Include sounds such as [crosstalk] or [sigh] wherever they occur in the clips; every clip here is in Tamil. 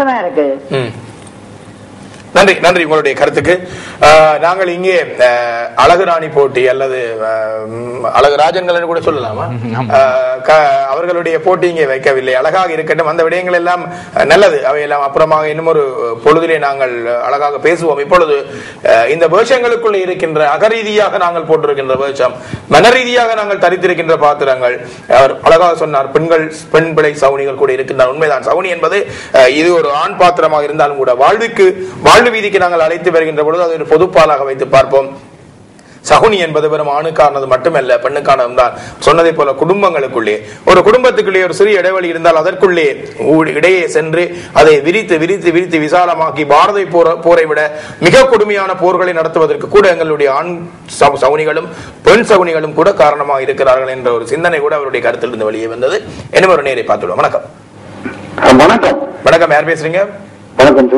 கஷ்டமா இருக்கு. நன்றி நன்றி உங்களுடைய கருத்துக்கு. நாங்கள் இங்கே ஆஹ், அழகு ராணி போட்டி அல்லது அழகு ராஜன்கள் கூட சொல்லலாமா? அவர்களுடைய போட்டி இங்கே வைக்கவில்லை. அழகாக இருக்கட்டும் அந்த விடயங்கள் எல்லாம் நல்லது. அவையெல்லாம் அப்புறமாக இன்னும் ஒரு பொழுதிலே நாங்கள் அழகாக பேசுவோம். இப்பொழுது இந்த வேஷங்களுக்குள் இருக்கின்ற அகரீதியாக நாங்கள் போட்டிருக்கின்ற வேஷம் மனரீதியாக நாங்கள் தரித்திருக்கின்ற பாத்திரங்கள் அவர் அழகாக சொன்னார் பெண்கள் பெண் பிள்ளை சவுனிகள் கூட இருக்கின்றார் உண்மைதான். சவுனி என்பது இது ஒரு ஆண் பாத்திரமாக இருந்தாலும் கூட வாழ்வுக்கு வாழ்வு வீதிக்கு நாங்கள் அழைத்து வருகின்ற பொழுது அது ஒரு பொதுப்பாலாக வைத்து பார்ப்போம். சகுனி என்பது வெறும் ஆணுக்கானது மட்டுமல்ல பெண்ணுக்கானதும் தான். சொன்னதை போல குடும்பங்களுக்குள்ளே ஒரு குடும்பத்துக்குள்ளே ஒரு சிறிய இடைவெளி இருந்தால் அதற்குள்ளே இடையே சென்று அதை விரித்து விரித்து விரித்து விசாலமாக்கி பாரத போர போரை விட மிக கொடுமையான போர்களை நடத்துவதற்கு கூட எங்களுடைய ஆண் சவுனிகளும் பெண் சவுனிகளும் கூட காரணமாக இருக்கிறார்கள் என்ற ஒரு சிந்தனை கூட அவருடைய கருத்திலிருந்து வெளியே வந்தது. என்ன ஒரு நேரை பார்த்துள்ளோம் வணக்கம். வணக்கம். வணக்கம். யார் பேசுறீங்க? வணக்கம்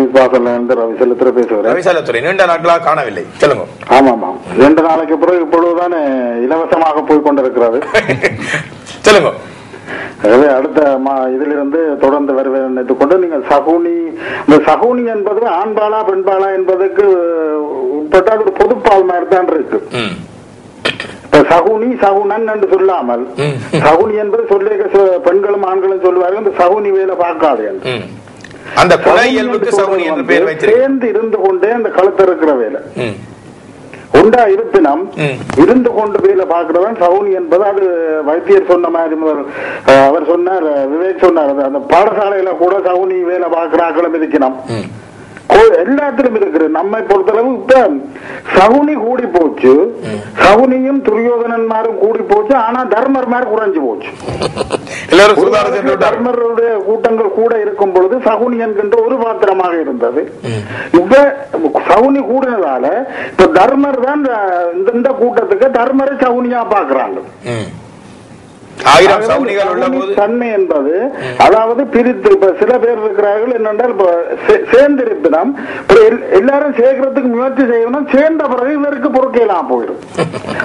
இருந்து ரவி செலுத்திர பேசுகிறேன் ரவிசாலத்துறை நீண்ட நாட்களாக காணவில்லை. சொல்லுங்க. ஆமா ஆமா ரெண்டு நாளைக்கு பிறகு இப்பொழுதுதானே இலவசமாக போய் கொண்டிருக்கிறது [laughs] சொல்லுங்க. எனவே அடுத்த மா இதிலிருந்து தொடர்ந்து வருவேன் கொண்டு நீங்கள் சகுனி இந்த சகுனி என்பது ஆண்பாலா பெண்பாலா என்பதற்கு உட்பட்ட ஒரு பொதுப்பால் மாதிரி தான் இருக்கு சகுனி சகுனன் என்று சொல்லாமல். சகுனி என்பது சொல்லிய பெண்களும் ஆண்களும் சொல்லுவார்கள் இந்த சகுனி வேலை பார்க்காது என்று. அந்த குல இயல்புக்கு சகுனி என்று பெயர் சேர்ந்து இருந்து கொண்டே அந்த களத்து இருக்கிற வேலை. உண்டா இருப்பினம். இருந்து கொண்டு வேலை பார்க்கிறவன் சவுனி என்பது அது வைத்தியர் சொன்ன மாதிரி அவர் சொன்னார் விவேக் சொன்னார் அந்த பாடசாலையில கூட சவுனி வேலை பார்க்கிறாக்களும் இருக்கணும் ம். கோ- எல்லாத்திலும் இருக்கு நம்மை பொறுத்தளவு இப்ப சகுனி கூடி போச்சு சகுனியும் துரியோதனன்மாரும் கூடி போச்சு ஆனா தர்மர் மாதிரி குறைஞ்சு போச்சு [laughs] எல்லாரும். தர்மருடைய கூட்டங்கள் கூட இருக்கும் பொழுது சகுனி என்கின்ற ஒரு பாத்திரமாக இருந்தது. இப்ப சகுனி கூடினதால இப்ப தர்மர் தான் இந்த- கூட்டத்துக்கு தர்மரை சகுனியா பாக்குறாங்க ஆயிரம் சவுனிகள் உள்ள போது தன்மை என்பது அதாவது பிரித்து இப்ப சில பேர் இருக்கிறார்கள் என்னென்றால் இப்ப சேர்ந்திருப்பினம் எல்லாரும் சேர்க்கறதுக்கு முயற்சி செய்யணும் சேர்ந்த பிறகு இவருக்கு பொறுக்கலாம் போயிடும்.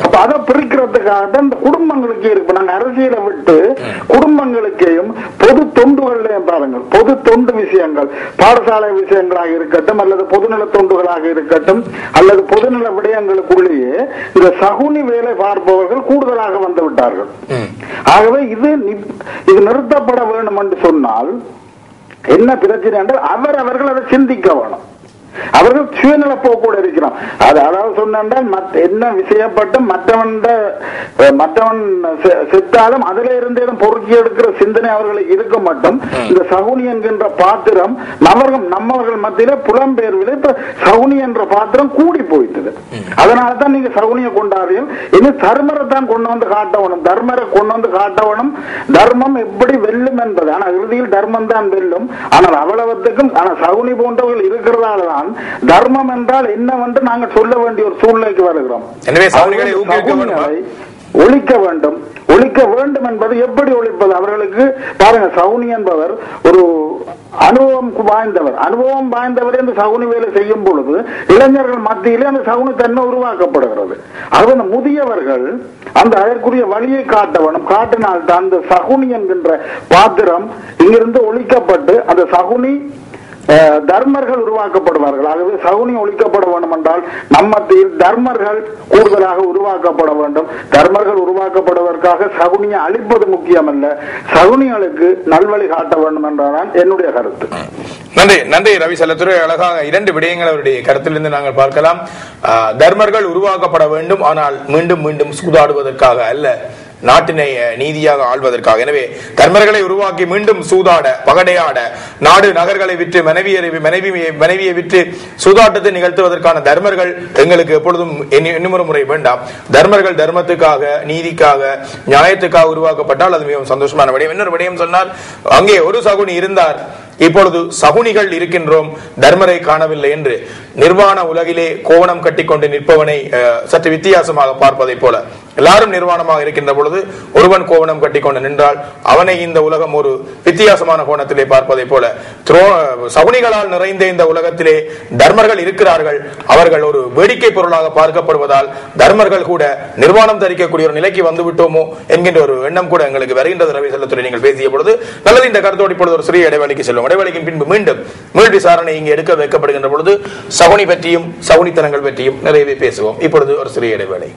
அப்ப அதை பிரிக்கிறதுக்காக தான் இந்த குடும்பங்களுக்கு இருக்கு. நாங்க அரசியலை விட்டு குடும்பங்களுக்கையும் பொது தொண்டுகளையும் பாருங்கள். பொது தொண்டு விஷயங்கள் பாடசாலை விஷயங்களாக இருக்கட்டும் அல்லது பொதுநல தொண்டுகளாக இருக்கட்டும் அல்லது பொதுநல விடயங்களுக்குள்ளேயே இந்த சகுனி வேலை பார்ப்பவர்கள் கூடுதலாக வந்து விட்டார்கள். ஆகவே இது இது நிறுத்தப்பட வேண்டும் என்று சொன்னால் என்ன பிரச்சனை என்றால் அவர் அவர்கள் அதை சிந்திக்க வேணும். அவர்கள் சுயநல போக்கோடு இருக்கிறோம் அது அதாவது சொன்னால் என்ன விஷயப்பட்டு மற்றவன் மற்றவன் செத்தாலும் அதுல இருந்து ஏதும் பொறுக்கி எடுக்கிற சிந்தனை அவர்களுக்கு இருக்க மட்டும். இந்த சகுனி என்கின்ற பாத்திரம் நம்மவர்கள் நம்மவர்கள் மத்தியில புலம்பெயர்வில் இப்ப சகுனி என்ற பாத்திரம் கூடி போயிட்டது. அதனால தான் நீங்க சகுனியை கொண்டாடுறீங்க. இனி தர்மரை தான் கொண்டு வந்து காட்டவனும் தர்மரை கொண்டு வந்து காட்டவனும் தர்மம் எப்படி வெல்லும் என்பது. ஆனா இறுதியில் தர்மம் தான் வெல்லும். ஆனால் அவ்வளவுத்துக்கும் ஆனா சகுனி போன்றவர்கள் இருக்கிறதால தான் தர்மம் என்றால் என்னவென்று நாங்கள் சொல்ல வேண்டிய ஒரு சூழ்நிலைக்கு வருகிறோம். எனவே ஒழிக்க வேண்டும். ஒழிக்க வேண்டும் என்பது எப்படி ஒழிப்பது? அவர்களுக்கு பாருங்க சவுனி என்பவர் ஒரு அனுபவம் வாய்ந்தவர். அனுபவம் வாய்ந்தவர் இந்த சகுனி வேலை செய்யும் பொழுது இளைஞர்கள் மத்தியிலே அந்த சகுனி தன்மை உருவாக்கப்படுகிறது. அது அந்த முதியவர்கள் அந்த அதற்குரிய வழியை காட்டவனும் காட்டினால்தான் அந்த சகுனி என்கின்ற பாத்திரம் இங்கிருந்து ஒழிக்கப்பட்டு அந்த சகுனி தர்மர்கள் உருவாக்கப்படுவார்கள். ஆகவே சகுனி ஒழிக்கப்பட வேண்டும் என்றால் நம்மத்தில் தர்மர்கள் கூடுதலாக உருவாக்கப்பட வேண்டும். தர்மர்கள் உருவாக்கப்படுவதற்காக சகுனியை அழிப்பது முக்கியமல்ல. சகுனிகளுக்கு நல்வழி காட்ட வேண்டும் என்றதான் என்னுடைய கருத்து. நன்றி நன்றி ரவி செல்லத்துறை. அழகாக இரண்டு விடயங்கள் அவருடைய கருத்திலிருந்து நாங்கள் பார்க்கலாம். ஆஹ், தர்மர்கள் உருவாக்கப்பட வேண்டும். ஆனால் மீண்டும் மீண்டும் சூதாடுவதற்காக அல்ல. நாட்டினை நீதியாக ஆள்வதற்காக. எனவே தர்மர்களை உருவாக்கி மீண்டும் சூதாட பகடையாட நாடு நகர்களை விற்று மனைவியரை மனைவி மனைவியை விற்று சூதாட்டத்தை நிகழ்த்துவதற்கான தர்மர்கள் எங்களுக்கு எப்பொழுதும் இனி- இன்னும் ஒரு முறை வேண்டாம். தர்மர்கள் தர்மத்துக்காக நீதிக்காக நியாயத்துக்காக உருவாக்கப்பட்டால் அது மிகவும் சந்தோஷமான விடயம். இன்னொரு விடயம் சொன்னால் அங்கே ஒரு சகுனி இருந்தார். இப்பொழுது சகுனிகள் இருக்கின்றோம் தர்மரை காணவில்லை என்று. நிர்வாண உலகிலே கோவணம் கட்டிக்கொண்டு நிற்பவனை சற்று வித்தியாசமாக பார்ப்பதைப் போல. எல்லாரும் நிர்வாணமாக இருக்கின்ற பொழுது ஒருவன் கோவணம் கட்டிக்கொண்டு நின்றால் அவனை இந்த உலகம் ஒரு வித்தியாசமான கோணத்திலே பார்ப்பதை போல துரோ சகுனிகளால் நிறைந்த இந்த உலகத்திலே தர்மர்கள் இருக்கிறார்கள். அவர்கள் ஒரு வேடிக்கை பொருளாக பார்க்கப்படுவதால் தர்மர்கள் கூட நிர்வாணம் தரிக்கக்கூடிய ஒரு நிலைக்கு வந்து விட்டோமோ என்கின்ற ஒரு எண்ணம் கூட எங்களுக்கு வருகின்றது. ரவி செல்லத்துறை நீங்கள் பேசிய பொழுது நல்லது இந்த கருத்தோடு இப்பொழுது ஒரு சிறிய இடைவெளிக்கு செல்லும் இடைவெளிக்கு பின்பு மீண்டும் மீள் விசாரணை இங்கே எடுக்க வைக்கப்படுகின்ற பொழுது சகுனி பற்றியும் சகுனித்தனங்கள் பற்றியும் நிறையவே பேசுவோம். இப்பொழுது ஒரு சிறிய இடைவேளை.